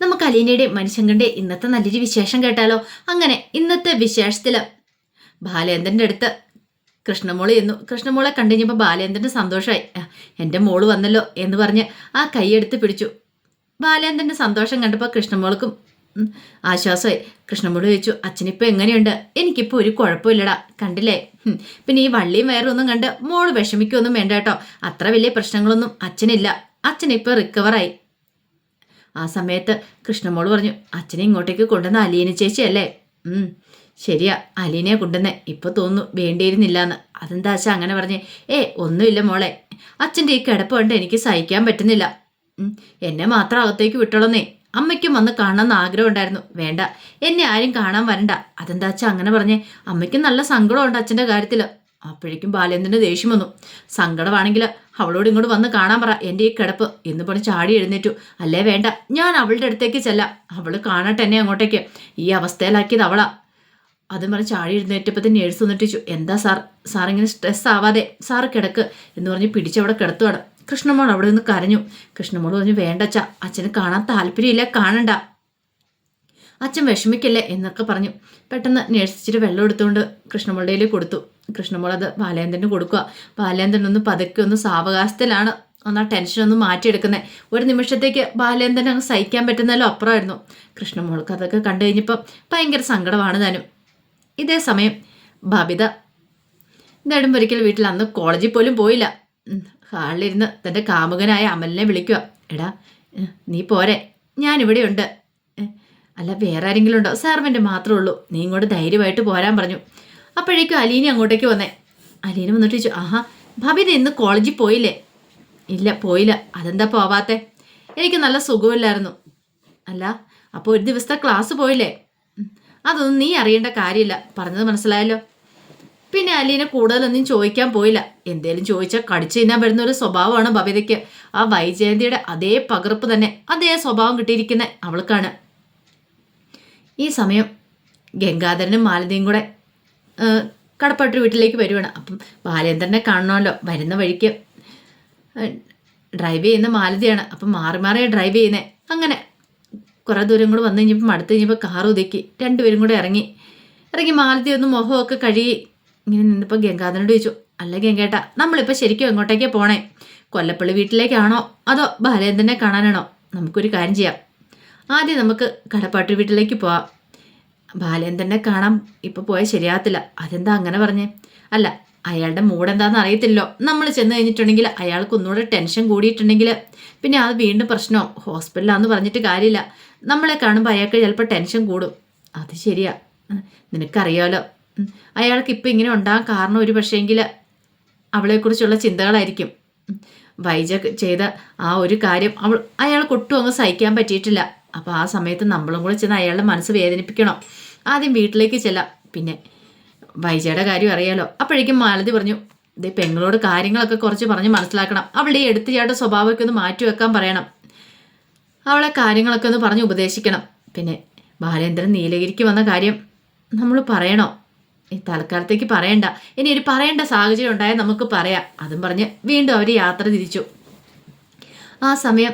നമുക്ക് അലീനയുടെ മനുഷ്യങ്കന്റെ ഇന്നത്തെ നല്ലൊരു വിശേഷം കേട്ടാലോ? അങ്ങനെ ഇന്നത്തെ വിശേഷത്തിൽ ബാലേന്ദ്രന്റെ അടുത്ത് കൃഷ്ണമോൾ ചെന്നു. കൃഷ്ണമോളെ കണ്ടുകഴിഞ്ഞപ്പോൾ ബാലേന്ദ്രന് സന്തോഷമായി എന്റെ മോൾ വന്നല്ലോ എന്ന് പറഞ്ഞ് ആ കൈയെടുത്ത് പിടിച്ചു. ബാലേന്ദ്രന്റെ സന്തോഷം കണ്ടപ്പോൾ കൃഷ്ണമോൾക്കും ആശ്വാസമായി. കൃഷ്ണമോൾ ചോദിച്ചു അച്ഛനിപ്പോൾ എങ്ങനെയുണ്ട്? എനിക്കിപ്പോൾ ഒരു കുഴപ്പമില്ലടാ. കണ്ടില്ലേ? പിന്നെ ഈ വള്ളിയും വയറൊന്നും കണ്ട് മോൾ വിഷമിക്കൊന്നും വേണ്ട കേട്ടോ. അത്ര വലിയ പ്രശ്നങ്ങളൊന്നും അച്ഛനില്ല. അച്ഛനിപ്പോൾ റിക്കവറായി ആ സമയത്ത് കൃഷ്ണമോൾ പറഞ്ഞു അച്ഛനെ ഇങ്ങോട്ടേക്ക് കൊണ്ടുവന്ന അലീന ചേച്ചിയല്ലേ? ശരിയാ അലീനയെ കൊണ്ടുവന്നേ. ഇപ്പൊ തോന്നുന്നു വേണ്ടിയിരുന്നില്ല എന്ന് അതെന്താ അച്ഛാ അങ്ങനെ പറഞ്ഞേ? ഏ ഒന്നുമില്ല മോളെ. അച്ഛന്റെ ഈ കിടപ്പ് കണ്ട് എനിക്ക് സഹിക്കാൻ പറ്റുന്നില്ല. എന്നെ മാത്രം അകത്തേക്ക് വിട്ടോളന്നേ. അമ്മയ്ക്കും വന്ന് കാണണമെന്ന് ആഗ്രഹം ഉണ്ടായിരുന്നു. വേണ്ട എന്നെ ആരും കാണാൻ വരണ്ട. അതെന്താ അച്ഛാ അങ്ങനെ പറഞ്ഞേ? അമ്മയ്ക്കും നല്ല സങ്കടമുണ്ട് അച്ഛന്റെ കാര്യത്തിൽ അപ്പോഴേക്കും ബാലേന്ദ്രന് ദേഷ്യം വന്നു. സങ്കടമാണെങ്കിൽ അവളോട് ഇങ്ങോട്ട് വന്ന് കാണാൻ പറ എന്റെ ഈ കിടപ്പ്. എന്ന് പറഞ്ഞ് ചാടി എഴുന്നേറ്റു. അല്ലേ വേണ്ട ഞാൻ അവളുടെ അടുത്തേക്ക് ചെല്ലാം. അവൾ കാണട്ടെ എന്നെ അങ്ങോട്ടേക്ക്. ഈ അവസ്ഥയിലാക്കിയത് അവളാ. അതും പറഞ്ഞ് ചാടി എഴുന്നേറ്റപ്പോൾ തന്നെ നേഴ്സ് വന്നിട്ടിച്ചു. എന്താ സാർ? സാർ ഇങ്ങനെ സ്ട്രെസ് ആവാതെ. സാർ കിടക്ക് എന്ന് പറഞ്ഞ് പിടിച്ചവിടെ കിടത്തുവാണ്. കൃഷ്ണമോൾ അവിടെ നിന്ന് കരഞ്ഞു. കൃഷ്ണമോൾ പറഞ്ഞു വേണ്ട അച്ഛ അച്ഛന് കാണാൻ താല്പര്യമില്ല കാണണ്ട. അച്ഛൻ വിഷമിക്കല്ലേ? എന്നൊക്കെ പറഞ്ഞു. പെട്ടെന്ന് നേഴ്സ് ഇച്ചിരി വെള്ളം എടുത്തുകൊണ്ട് കൃഷ്ണമോളുടെ കൊടുത്തു. കൃഷ്ണമോൾ അത് ബാലേന്ദ്രന് കൊടുക്കുക. ബാലേന്ദ്രൻ ഒന്ന് പതുക്കെ ഒന്ന് സാവകാശത്തിലാണ് ഒന്ന് ആ ടെൻഷൻ ഒന്ന് മാറ്റിയെടുക്കുന്നത് ഒരു നിമിഷത്തേക്ക് ബാലേന്ദ്രൻ അങ്ങ് സഹിക്കാൻ പറ്റുന്നല്ലോ അപ്പുറമായിരുന്നു. കൃഷ്ണമോൾക്ക് അതൊക്കെ കണ്ടു കഴിഞ്ഞപ്പോൾ ഭയങ്കര സങ്കടമാണ് താനും ഇതേ സമയം ബബിത നെടുമ്പൊരിക്കൽ വീട്ടിൽ അന്ന് കോളേജിൽ പോലും പോയില്ല. ഹാളിലിരുന്ന് തന്റെ കാമുകനായ അമലിനെ വിളിക്കുക. എടാ നീ പോരെ. ഞാനിവിടെയുണ്ട് അല്ല വേറെ ആരെങ്കിലും ഉണ്ടോ? സെർവന്റ് മാത്രമേ ഉള്ളൂ. നീ ഇങ്ങോട്ട് ധൈര്യമായിട്ട് പോരാൻ പറഞ്ഞു. അപ്പോഴേക്കും അലീന അങ്ങോട്ടേക്ക് വന്നേ. അലീന വന്നിട്ട് ചോദിച്ചു ആഹാ ബബിത ഇന്ന് കോളേജിൽ പോയില്ലേ? ഇല്ല പോയില്ല. അതെന്താ പോവാത്തെ? എനിക്ക് നല്ല സുഖമില്ലായിരുന്നു. അല്ല അപ്പോൾ ഒരു ദിവസത്തെ ക്ലാസ് പോയില്ലേ? അതൊന്നും നീ അറിയേണ്ട കാര്യമില്ല. പറഞ്ഞത് മനസ്സിലായല്ലോ. പിന്നെ അലീന കൂടുതലൊന്നും ചോദിക്കാൻ പോയില്ല. എന്തേലും ചോദിച്ചാൽ കടിച്ചു തിന്നാൻ വരുന്ന ഒരു സ്വഭാവമാണ് ബബിതയ്ക്ക് ആ വൈജയന്തിയുടെ അതേ പകർപ്പ് തന്നെ അതേ സ്വഭാവം കിട്ടിയിരിക്കുന്ന അവൾക്കാണ്. ഈ സമയം ഗംഗാധരനും മാലതിയും കൂടെ കടപ്പാട്ടൂർ വീട്ടിലേക്ക് വരുവാണ്. അപ്പം ബാലേന്ദ്രനെ കാണണമല്ലോ. വരുന്ന വഴിക്ക് ഡ്രൈവ് ചെയ്യുന്ന മാലതിയാണ്. അപ്പം മാറി മാറിയാണ് ഡ്രൈവ് ചെയ്യുന്നത് അങ്ങനെ കുറേ ദൂരം കൂടെ വന്നു കഴിഞ്ഞപ്പോൾ അടുത്ത് കഴിഞ്ഞപ്പോൾ കാർ ഒതുക്കി. രണ്ടുപേരും കൂടെ ഇറങ്ങി. ഇറങ്ങി മാലതി ഒന്ന് മുഖമൊക്കെ കഴുകി ഇങ്ങനെ നിന്നപ്പോൾ ഗംഗാധരനോട് ചോദിച്ചു അല്ല ഗംഗേട്ട നമ്മളിപ്പോൾ ശരിക്കും എങ്ങോട്ടേക്കാണ് പോണേ? കൊല്ലപ്പള്ളി വീട്ടിലേക്കാണോ അതോ ബാലേന്ദ്രനെ കാണാനാണോ? നമുക്കൊരു കാര്യം ചെയ്യാം. ആദ്യം നമുക്ക് കടപ്പാട്ടൂർ വീട്ടിലേക്ക് പോവാം. ബാലേന്ദ്രനെ കാണാൻ ഇപ്പോൾ പോയാൽ ശരിയാകത്തില്ല. അതെന്താ അങ്ങനെ പറഞ്ഞേ? അല്ല അയാളുടെ മൂഡ് എന്താണെന്ന് അറിയത്തില്ലല്ലോ. നമ്മൾ ചെന്ന് കഴിഞ്ഞിട്ടുണ്ടെങ്കിൽ അയാൾക്ക് ഒന്നുകൂടെ ടെൻഷൻ കൂടിയിട്ടുണ്ടെങ്കിൽ പിന്നെ അത് വീണ്ടും പ്രശ്നമോ ഹോസ്പിറ്റലാന്ന് പറഞ്ഞിട്ട് കാര്യമില്ല. നമ്മളെ കാണുമ്പോൾ അയാൾക്ക് ചിലപ്പോൾ ടെൻഷൻ കൂടും. അത് ശരിയാ. നിനക്കറിയാലോ. അയാൾക്ക് ഇപ്പം ഇങ്ങനെ ഉണ്ടാകാൻ കാരണം ഒരു പക്ഷേങ്കിൽ അവളെക്കുറിച്ചുള്ള ചിന്തകളായിരിക്കും. വൈജ ചെയ്ത ആ ഒരു കാര്യം അവൾ അയാൾക്ക് ഒട്ടും അങ്ങ് സഹിക്കാൻ പറ്റിയിട്ടില്ല. അപ്പോൾ ആ സമയത്ത് നമ്മളും കൂടെ ചെന്ന് അയാളുടെ മനസ്സ് വേദനിപ്പിക്കണം. ആദ്യം വീട്ടിലേക്ക് ചെല്ലാം. പിന്നെ വൈജയുടെ കാര്യം അറിയാലോ. അപ്പോഴേക്കും മാലതി പറഞ്ഞു ഇതേ പെങ്ങളോട് കാര്യങ്ങളൊക്കെ കുറച്ച് പറഞ്ഞ് മനസ്സിലാക്കണം. അവളുടെ ഈ എടുത്തുചാട്ട സ്വഭാവമൊക്കെ ഒന്ന് മാറ്റി വെക്കാൻ പറയണം. അവളെ കാര്യങ്ങളൊക്കെ ഒന്ന് പറഞ്ഞ് ഉപദേശിക്കണം. പിന്നെ ബാലേന്ദ്രൻ നീലഗിരിക്ക് വന്ന കാര്യം നമ്മൾ പറയണോ? ഈ തൽക്കാലത്തേക്ക് പറയണ്ട. ഇനി ഒരു പറയേണ്ട സാഹചര്യം ഉണ്ടായാൽ നമുക്ക് പറയാം. അതും പറഞ്ഞ് വീണ്ടും അവർ യാത്ര തിരിച്ചു. ആ സമയം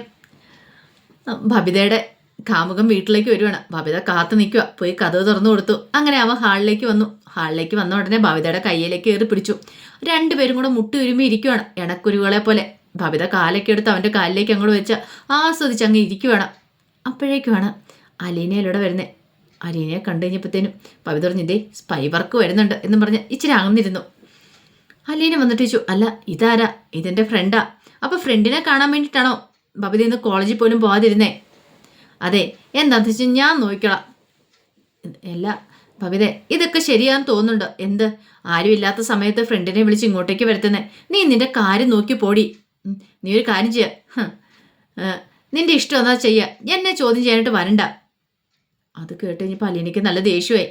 ഭബിതയുടെ കാമുകം വീട്ടിലേക്ക് വരുവാണ്. ബബിത കാത്തു നിൽക്കുക പോയി കഥവ് തുറന്നു കൊടുത്തു. അങ്ങനെ അവ ഹാളിലേക്ക് വന്നു. ഹാളിലേക്ക് വന്ന ഉടനെ ബബിതയുടെ കയ്യിലേക്ക് കയറി പിടിച്ചു. രണ്ടുപേരും കൂടെ മുട്ടി ഉരുമി ഇരിക്കുവാണ്. ഇണക്കുരുകളെ പോലെ. ബബിത കാലൊക്കെ എടുത്ത് അവന്റെ കാലിലേക്ക് അങ്ങോട്ട് വെച്ച് ആസ്വദിച്ച് അങ്ങ് ഇരിക്കുവാണ്. അപ്പോഴേക്കുമാണ് അലീനയിലൂടെ വരുന്നത് അലീനയെ കണ്ടു കഴിഞ്ഞപ്പോഴത്തേനും ബബിത പറഞ്ഞു ഇതേ സ്പൈ വർക്ക് വരുന്നുണ്ട് എന്ന് പറഞ്ഞ് ഇച്ചിരി അകന്നിരുന്നു. അലീന വന്നിട്ട് ചോദിച്ചു അല്ല ഇതാരാ? ഇതെന്റെ ഫ്രണ്ടാ അപ്പോൾ ഫ്രണ്ടിനെ കാണാൻ വേണ്ടിയിട്ടാണോ ബബിത ഇന്ന് കോളേജിൽ പോലും പോകാതിരുന്നേ അതെ എന്താന്ന് വെച്ചാൽ ഞാൻ നോക്കിക്കോളാം. അല്ല ഭവിതെ ഇതൊക്കെ ശരിയാന്ന് തോന്നുന്നുണ്ടോ? എന്ത്? ആരും ഇല്ലാത്ത സമയത്ത് ഫ്രണ്ടിനെ വിളിച്ച് ഇങ്ങോട്ടേക്ക് വരുത്തുന്നേ. നീ നിന്റെ കാര്യം നോക്കി പോടി. നീ ഒരു കാര്യം ചെയ്യ. നിന്റെ ഇഷ്ടം എന്നാ ചെയ്യ. എന്നെ ചോദ്യം ചെയ്യാനായിട്ട് വരണ്ട. അത് കേട്ട് കഴിഞ്ഞപ്പോൾ അലീനയ്ക്ക് നല്ല ദേഷ്യമായി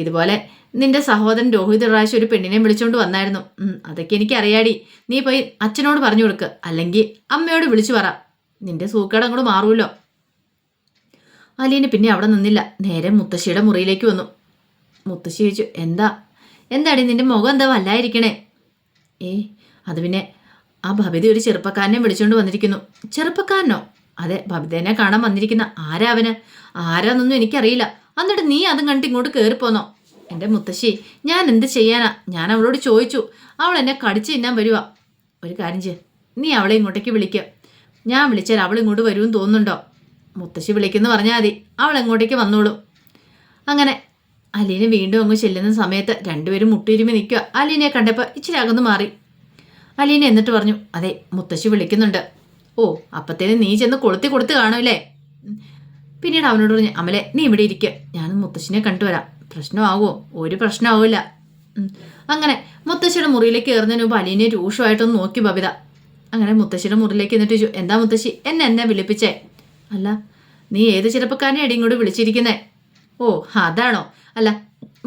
ഇതുപോലെ നിന്റെ സഹോദരൻ രോഹിത് പ്രാവശ്യം ഒരു പെണ്ണിനെ വിളിച്ചുകൊണ്ട് വന്നായിരുന്നു. അതൊക്കെ എനിക്ക് അറിയാടി. നീ പോയി അച്ഛനോട് പറഞ്ഞു കൊടുക്ക്. അല്ലെങ്കിൽ അമ്മയോട് വിളിച്ചു പറ. നിന്റെ സൂക്കേട് അങ്ങോട്ട് മാറുമല്ലോ അലീന പിന്നെ അവിടെ നിന്നില്ല. നേരെ മുത്തശ്ശിയുടെ മുറിയിലേക്ക് വന്നു. മുത്തശ്ശി ചോദിച്ചു എന്താ? എന്താടി നിന്റെ മുഖം എന്താ വല്ലായിരിക്കണേ? ഏ അത് പിന്നെ ആ ഭവിത ഒരു ചെറുപ്പക്കാരനെ വിളിച്ചുകൊണ്ട് വന്നിരിക്കുന്നു. ചെറുപ്പക്കാരനോ? അതെ ഭവിതേനെ കാണാൻ വന്നിരിക്കുന്ന. ആരാ അവന്? ആരാന്നൊന്നും എനിക്കറിയില്ല. എന്നിട്ട് നീ അതും കണ്ടിട്ട് ഇങ്ങോട്ട് കയറിപ്പോന്നോ എന്റെ മുത്തശ്ശി ഞാൻ എന്ത് ചെയ്യാനാ? ഞാൻ അവളോട് ചോദിച്ചു. അവൾ എന്നെ കടിച്ച് തിന്നാൻ വരുക ഒരു കാര്യം ചെയ്യ. നീ അവളെ ഇങ്ങോട്ടേക്ക് വിളിക്കുക ഞാൻ വിളിച്ചാൽ അവൾ ഇങ്ങോട്ട് വരുമെന്ന് തോന്നുന്നുണ്ടോ? മുത്തശ്ശി വിളിക്കുന്നു പറഞ്ഞാൽ മതി. അവൾ എങ്ങോട്ടേക്ക് വന്നോളൂ. അങ്ങനെ അലീന വീണ്ടും അങ്ങ് ചെല്ലുന്ന സമയത്ത് രണ്ടുപേരും മുട്ടിരുമി നിൽക്കുക. അലീനയെ കണ്ടപ്പോൾ ഇച്ചിരി അകന്ന് മാറി. അലീന എന്നിട്ട് പറഞ്ഞു അതെ മുത്തശ്ശി വിളിക്കുന്നുണ്ട്. ഓ അപ്പത്തേനും നീ ചെന്ന് കൊളുത്തി കൊടുത്ത് കാണൂലേ പിന്നീട് അവനോട് പറഞ്ഞു അമലെ നീ ഇവിടെ ഇരിക്കുക ഞാൻ മുത്തശ്ശിനെ കണ്ടുവരാം. പ്രശ്നമാകുമോ ഒരു പ്രശ്നമാവില്ല. അങ്ങനെ മുത്തശ്ശിയുടെ മുറിയിലേക്ക് കയറുന്നതിന് മുമ്പ് അലീനെ രൂക്ഷമായിട്ടൊന്ന് നോക്കി ബബിത. അങ്ങനെ മുത്തശ്ശിയുടെ മുറിയിലേക്ക് എന്നിട്ട് എന്താ മുത്തശ്ശി? എന്നെ എന്നെ വിളിപ്പിച്ചേ? അല്ല നീ ഏത് ചെറുപ്പക്കാരനെ അടി ഇങ്ങോട്ട് വിളിച്ചിരിക്കുന്നേ? ഓ അതാണോ? അല്ല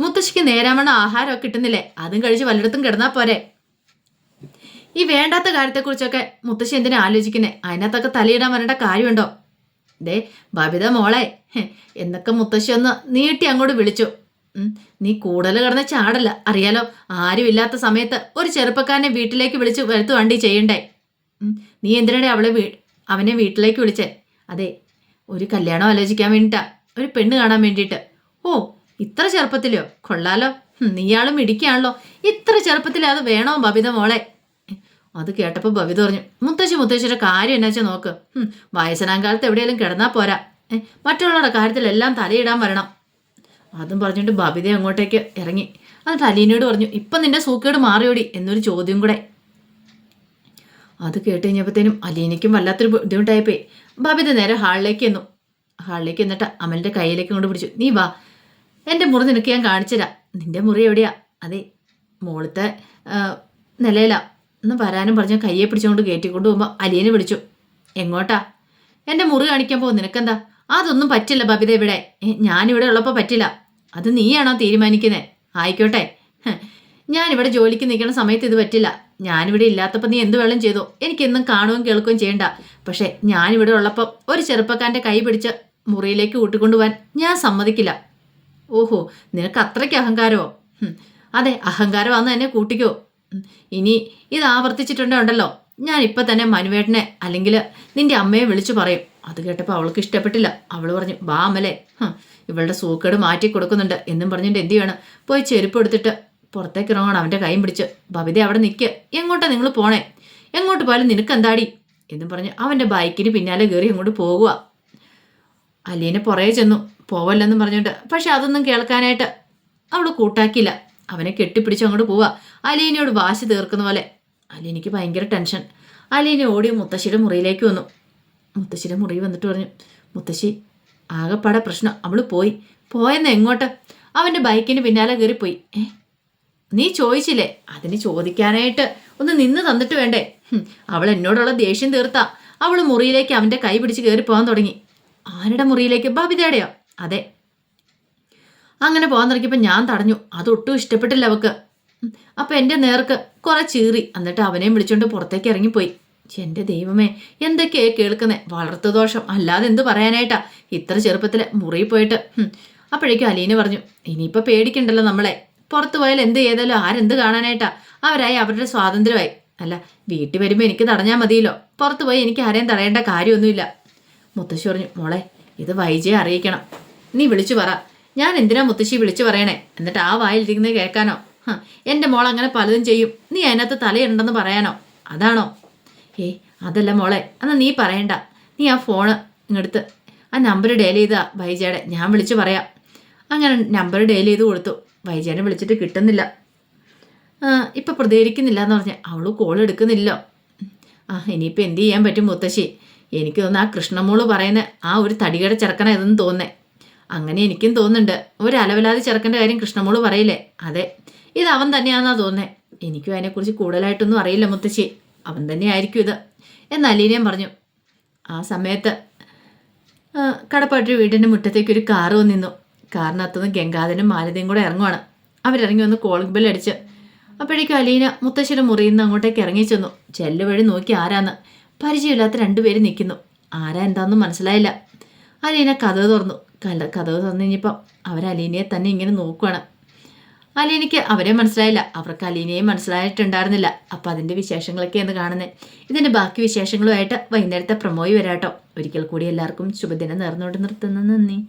മുത്തശ്ശിക്ക് നേരാമണ ആഹാരമൊക്കെ കിട്ടുന്നില്ലേ? അതും കഴിച്ച് വല്ലയിടത്തും കിടന്നാ പോരെ. ഈ വേണ്ടാത്ത കാര്യത്തെക്കുറിച്ചൊക്കെ മുത്തശ്ശി എന്തിനാ ആലോചിക്കുന്നേ? അതിനകത്തൊക്കെ തലയിടാൻ വരേണ്ട കാര്യമുണ്ടോ? ദേ ബബിത മോളെ എന്നൊക്കെ മുത്തശ്ശി ഒന്ന് നീട്ടി അങ്ങോട്ട് വിളിച്ചു. നീ കൂടുതൽ കിടന്ന ചാടല്ല അറിയാലോ? ആരുമില്ലാത്ത സമയത്ത് ഒരു ചെറുപ്പക്കാരനെ വീട്ടിലേക്ക് വിളിച്ച് വരുത്തു വണ്ടി ചെയ്യണ്ടേ നീ എന്തിനാണ് അവളെ വീ അവനെ വീട്ടിലേക്ക് വിളിച്ചേ? അതെ ഒരു കല്യാണം ആലോചിക്കാൻ വേണ്ടിയിട്ടാ ഒരു പെണ്ണ് കാണാൻ വേണ്ടിയിട്ട്. ഓ ഇത്ര ചെറുപ്പത്തിലോ? കൊള്ളാലോ. നീയാളും ഇടിക്കുകയാണല്ലോ ഇത്ര ചെറുപ്പത്തിൽ അത് വേണോ ബബിത മോളെ? അത് കേട്ടപ്പോൾ ബബിത പറഞ്ഞു മുത്തശ്ശി മുത്തശ്ശിയുടെ കാര്യം എന്നാ വെച്ചാൽ നോക്ക്. വയസ്സനാങ്കാലത്ത് വയസ്സനാം കാലത്ത് എവിടെയെങ്കിലും കിടന്നാൽ പോരാ. മറ്റുള്ളവരുടെ കാര്യത്തിലെല്ലാം തലയിടാൻ വരണം. അതും പറഞ്ഞിട്ട് ബബിത അങ്ങോട്ടേക്ക് ഇറങ്ങി. എന്നിട്ട് അലീനയോട് പറഞ്ഞു ഇപ്പം നിന്റെ സൂക്കേട് മാറിയോടി എന്നൊരു ചോദ്യം കൂടെ. അത് കേട്ട് കഴിഞ്ഞപ്പോഴത്തേനും അലീനയ്ക്കും വല്ലാത്തൊരു ബുദ്ധിമുട്ടായിപ്പോയി. ബബിത നേരെ ഹാളിലേക്ക് എന്നു. ഹാളിലേക്ക് എന്നിട്ട് അമലിന്റെ കയ്യിലേക്ക് കൊണ്ട് പിടിച്ചു. നീ വാ. എന്റെ മുറി നിനക്ക് ഞാൻ കാണിച്ചുതരാം നിന്റെ മുറി എവിടെയാ? അതെ മോളത്തെ നിലയില. എന്ന് വരാനും പറഞ്ഞ് കയ്യെ പിടിച്ചുകൊണ്ട് കയറ്റിക്കൊണ്ട് പോകുമ്പോൾ അലിയനെ വിളിച്ചു. എങ്ങോട്ടാ? എന്റെ മുറി കാണിക്കാൻ പോകും നിനക്കെന്താ? അതൊന്നും പറ്റില്ല ബബിത ഇവിടെ. ഞാനിവിടെ ഉള്ളപ്പോൾ പറ്റില്ല. അത് നീയാണോ തീരുമാനിക്കുന്നത് ആയിക്കോട്ടെ. ഞാനിവിടെ ജോലിക്ക് നിൽക്കുന്ന സമയത്ത് ഇത് പറ്റില്ല. ഞാനിവിടെ ഇല്ലാത്തപ്പോൾ നീ എന്ത് വേണം ചെയ്തോ. എനിക്കെന്നും കാണുകയും കേൾക്കുകയും ചെയ്യണ്ട. പക്ഷേ ഞാനിവിടെ ഉള്ളപ്പോൾ ഒരു ചെറുപ്പക്കാരന്റെ കൈ പിടിച്ച് മുറിയിലേക്ക് കൂട്ടിക്കൊണ്ടുപോകാൻ ഞാൻ സമ്മതിക്കില്ല. ഓഹോ നിനക്ക് അത്രയ്ക്ക് അഹങ്കാരമോ? അതെ അഹങ്കാരമാണെന്ന് എന്നെ കൂട്ടിക്കോ. ഇനി ഇത് ആവർത്തിച്ചിട്ടുണ്ടോ ഞാൻ ഇപ്പം തന്നെ മനുവേട്ടനെ അല്ലെങ്കിൽ നിന്റെ അമ്മയെ വിളിച്ചു പറയും. അത് കേട്ടപ്പോൾ അവൾക്ക് ഇഷ്ടപ്പെട്ടില്ല. അവൾ പറഞ്ഞു അമലെ. ഇവളുടെ സൂക്കേട് മാറ്റി കൊടുക്കുന്നുണ്ട് എന്നും പറഞ്ഞിട്ട് എന്ത് ചെയ്യണം? പോയി ചെരുപ്പ് എടുത്തിട്ട് പുറത്തേക്ക് ഇറങ്ങണം. അവന്റെ കൈയും പിടിച്ച് ഭവിത അവിടെ നിൽക്കുക എങ്ങോട്ടാ നിങ്ങൾ പോണേ? എങ്ങോട്ട് പോയാലും നിനക്ക് എന്താടി എന്നും പറഞ്ഞ് അവന്റെ ബൈക്കിന് പിന്നാലെ കയറി അങ്ങോട്ട് പോകുക അലീനെ പുറകെ ചെന്നു. പോവല്ലെന്നും പറഞ്ഞിട്ട് പക്ഷെ അതൊന്നും കേൾക്കാനായിട്ട് അവൾ കൂട്ടാക്കിയില്ല. അവനെ കെട്ടിപ്പിടിച്ച് അങ്ങോട്ട് പോവുക അലീനയോട് വാശി തീർക്കുന്ന പോലെ. അലീനയ്ക്ക് ഭയങ്കര ടെൻഷൻ. അലീന ഓടി മുത്തശ്ശിയുടെ മുറിയിലേക്ക് വന്നു. മുത്തശ്ശിയുടെ മുറി വന്നിട്ട് പറഞ്ഞു മുത്തശ്ശി ആകെപ്പാടെ പ്രശ്നം. അവൾ പോയി. പോയെന്ന് എങ്ങോട്ട്? അവന്റെ ബൈക്കിന് പിന്നാലെ കയറിപ്പോയി ഏ നീ ചോദിച്ചില്ലേ? അതിന് ചോദിക്കാനായിട്ട് ഒന്ന് നിന്ന് തന്നിട്ട് വേണ്ടേ? അവൾ എന്നോടുള്ള ദേഷ്യം തീർത്താ. അവൾ മുറിയിലേക്ക് അവന്റെ കൈ പിടിച്ച് കയറി പോകാൻ തുടങ്ങി. ആരുടെ മുറിയിലേക്ക്? ബബിതയുടെയോ അതെ. അങ്ങനെ പോകാൻ തുടങ്ങിയപ്പോൾ ഞാൻ തടഞ്ഞു. അതൊട്ടും ഇഷ്ടപ്പെട്ടില്ല അവക്ക്. അപ്പോൾ അപ്പൊ എന്റെ നേർക്ക് കുറെ ചീറി. എന്നിട്ട് അവനെയും വിളിച്ചുകൊണ്ട് പുറത്തേക്ക് ഇറങ്ങിപ്പോയി. എന്റെ ദൈവമേ എന്തൊക്കെയാ വളർത്തു ദോഷം. അല്ലാതെ എന്ത് പറയാനായിട്ടാ? ഇത്ര ചെറുപ്പത്തിൽ മുറിയിൽ പോയിട്ട്. അപ്പോഴേക്കും അലീന പറഞ്ഞു ഇനിയിപ്പോൾ പേടിക്കണ്ടല്ലോ നമ്മളെ. പുറത്തു പോയാൽ എന്ത് ചെയ്താലും ആരെന്ത് കാണാനായിട്ടാ? അവരായി അവരുടെ സ്വാതന്ത്ര്യമായി. അല്ല വീട്ടിൽ വരുമ്പോൾ എനിക്ക് തടഞ്ഞാൽ മതിയല്ലോ. പുറത്തു പോയി എനിക്ക് ആരെയും തടയേണ്ട കാര്യമൊന്നുമില്ല. മുത്തശ്ശി പറഞ്ഞു മോളെ ഇത് വൈജയെ അറിയിക്കണം. നീ വിളിച്ചു പറ. ഞാൻ എന്തിനാ മുത്തശ്ശി വിളിച്ചു പറയണേ? എന്നിട്ട് ആ വായിലിരിക്കുന്നത് കേൾക്കാനോ? എന്റെ മോൾ അങ്ങനെ പലതും ചെയ്യും. നീ അതിനകത്ത് തലയുണ്ടെന്ന് പറയാനോ? അതാണോ? ഏയ് അതല്ല മോളെ എന്നാൽ നീ പറയണ്ട. നീ ആ ഫോണ് ഇങ്ങെടുത്ത് ആ നമ്പർ ഡയൽ ചെയ്താ വൈജയുടെ. ഞാൻ വിളിച്ചു പറയാം. അങ്ങനെ നമ്പർ ഡയൽ ചെയ്ത് കൊടുത്തു. വൈജയനെ വിളിച്ചിട്ട് കിട്ടുന്നില്ല. ഇപ്പം പ്രതികരിക്കുന്നില്ല എന്ന് പറഞ്ഞ അവൾ കോൾ എടുക്കുന്നില്ല. ആ ഇനിയിപ്പോൾ എന്ത് ചെയ്യാൻ പറ്റും മുത്തശ്ശി? എനിക്ക് തോന്നുന്നു ആ കൃഷ്ണമോൾ പറയുന്ന ആ ഒരു തടികട ചെറുക്കന ഇതെന്ന് തോന്നേ അങ്ങനെ എനിക്കും തോന്നുന്നുണ്ട്. ഒരു അലവലാതി ചെറുക്കന്റെ കാര്യം കൃഷ്ണമോൾ പറയില്ലേ? അതെ. ഇത് അവൻ തന്നെയാണെന്നാ തോന്നേ എനിക്കും അതിനെക്കുറിച്ച് കൂടുതലായിട്ടൊന്നും അറിയില്ല മുത്തശ്ശി. അവൻ തന്നെ ആയിരിക്കും ഇത്. എന്ന് അലീനയും പറഞ്ഞു. ആ സമയത്ത് കടപ്പാട്ടൊരു കടപ്പാട്ടി വീടിന്റെ മുറ്റത്തേക്ക് ഒരു കാറ് വന്നിരുന്നു. കാറിനകത്തുനിന്ന് ഗംഗാധരനും മാലതിയും കൂടെ ഇറങ്ങുവാണ്. അവരിറങ്ങി വന്ന് കോളിംഗ് ബെൽ അടിച്ച് അപ്പോഴേക്കും അലീന മുത്തശ്ശിയുടെ മുറിയിൽ നിന്ന് അങ്ങോട്ടേക്ക് ഇറങ്ങി ചെന്നു. ചെല്ല് വഴി നോക്കി ആരാന്ന്. പരിചയമില്ലാത്ത രണ്ടുപേരും നിൽക്കുന്നു. ആരാ എന്താണെന്ന് മനസ്സിലായില്ല. അലീന കഥ തുറന്നു. കല കഥ തുറന്നു കഴിഞ്ഞപ്പം അവർ അലീനയെ തന്നെ ഇങ്ങനെ നോക്കുവാണ്. അലീനയ്ക്ക് അവരെ മനസ്സിലായില്ല. അവർക്ക് അലീനയും മനസ്സിലായിട്ടുണ്ടായിരുന്നില്ല. അപ്പം അതിന്റെ വിശേഷങ്ങളൊക്കെയാണ് കാണുന്നത് ഇതിന്റെ ബാക്കി വിശേഷങ്ങളുമായിട്ട് വൈകുന്നേരത്തെ പ്രമോയി വരാട്ടോ. ഒരിക്കൽ കൂടി എല്ലാവർക്കും ശുഭദിനം നേർന്നുകൊണ്ട് നിർത്തുന്നു. നന്ദി.